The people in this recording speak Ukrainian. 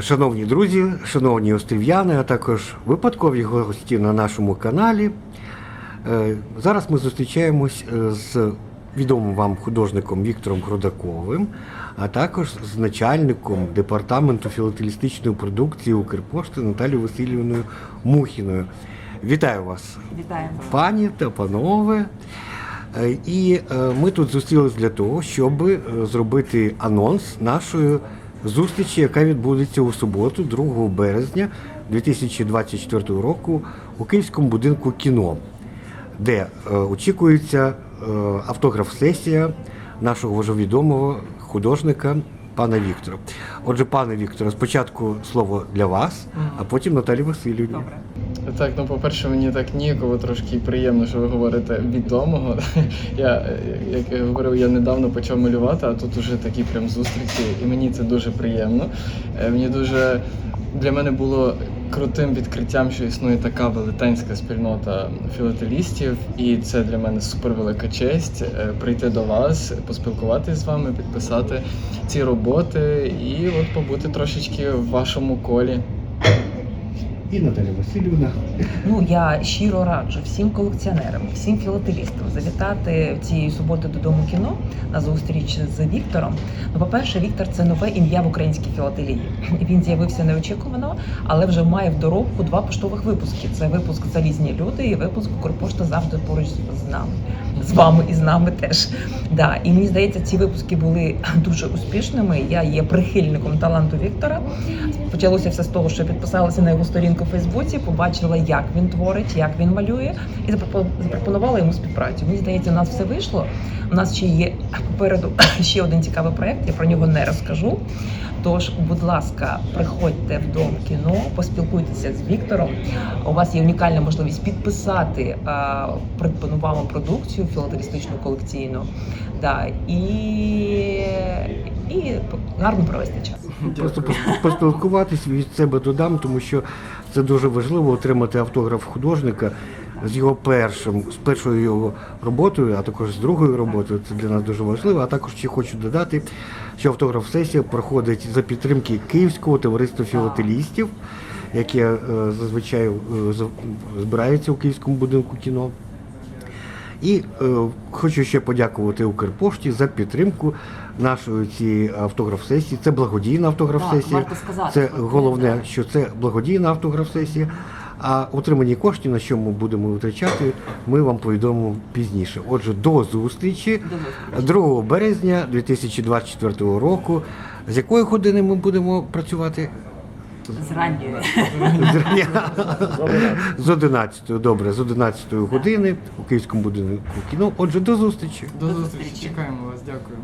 Шановні друзі, шановні острів'яни, а також випадкові гості на нашому каналі. Е, Зараз ми зустрічаємось е, з відомим вам художником Віктором Крудаковим, а також з начальником департаменту філателістичної продукції Укрпошти Наталією Васильівною Мухіною. Вітаю вас, Вітаємо. пані та панове. Е, І ми тут зустрілись для того, щоб зробити анонс нашої зустрічі, яка відбудеться у суботу, 2 березня 2024 року у Київському будинку кіно, де е, очікується е, автограф-сесія нашого вже відомого художника пана Віктора. Отже, пане Вікторе, спочатку слово для вас, а потім Наталі Васильівні. Добре. Так, ну по-перше, мені так ніяково трошки приємно, що ви говорите відомого. Я, як я говорив, я недавно почав малювати, а тут уже такі прям зустрічі, і мені це дуже приємно. Е, Мені дуже для мене було крутим відкриттям, що існує така велетенська спільнота філателістів, і це для мене супервелика честь е, прийти до вас, поспілкуватися з вами, підписати ці роботи і от побути трошечки в вашому колі. І Наталя Васильівна. Ну я щиро раджу всім колекціонерам, всім філателістам завітати цієї суботи додому кіно на зустріч з Віктором. Ну, по-перше, Віктор це нове ім'я в українській філателії. Він з'явився неочікувано, але вже має в доробку два поштових випуски. Це випуск Залізні люди і випуск Укрпошта завжди поруч з нами. З вами і з нами теж. Да. І мені здається, ці випуски були дуже успішними. Я є прихильником таланту Віктора. Почалося все з того, що підписалася на його сторінку в Фейсбуці, побачила, як він творить, як він малює, і запропонувала йому співпрацю. Мені здається, у нас все вийшло. У нас ще є попереду ще один цікавий проект. Я про нього не розкажу. Тож, будь ласка, приходьте в дом кіно, поспілкуйтеся з Віктором. У вас є унікальна можливість підписати а, придбану вами продукцію філателістичну колекційну. Да, і, і гарно провести час. Просто пос- поспілкуватись від себе додам, тому що це дуже важливо отримати автограф художника з його першим, з першою його роботою, а також з другою роботою. Це для нас дуже важливо. А також ще хочу додати, що автограф-сесія проходить за підтримки Київського товариства філателістів, яке е, зазвичай е, збирається у Київському будинку кіно. І е, хочу ще подякувати Укрпошті за підтримку нашої цієї автограф-сесії. Це благодійна автограф-сесія. Це головне, що це благодійна автограф-сесія. А отримані кошти, на що ми будемо витрачати, ми вам повідомимо пізніше. Отже, до зустрічі 2 березня 2024 року. З якої години ми будемо працювати? З ранньої. З 11, добре, з 11 години у Київському будинку кіно. Отже, до зустрічі. До зустрічі. Чекаємо вас. Дякую.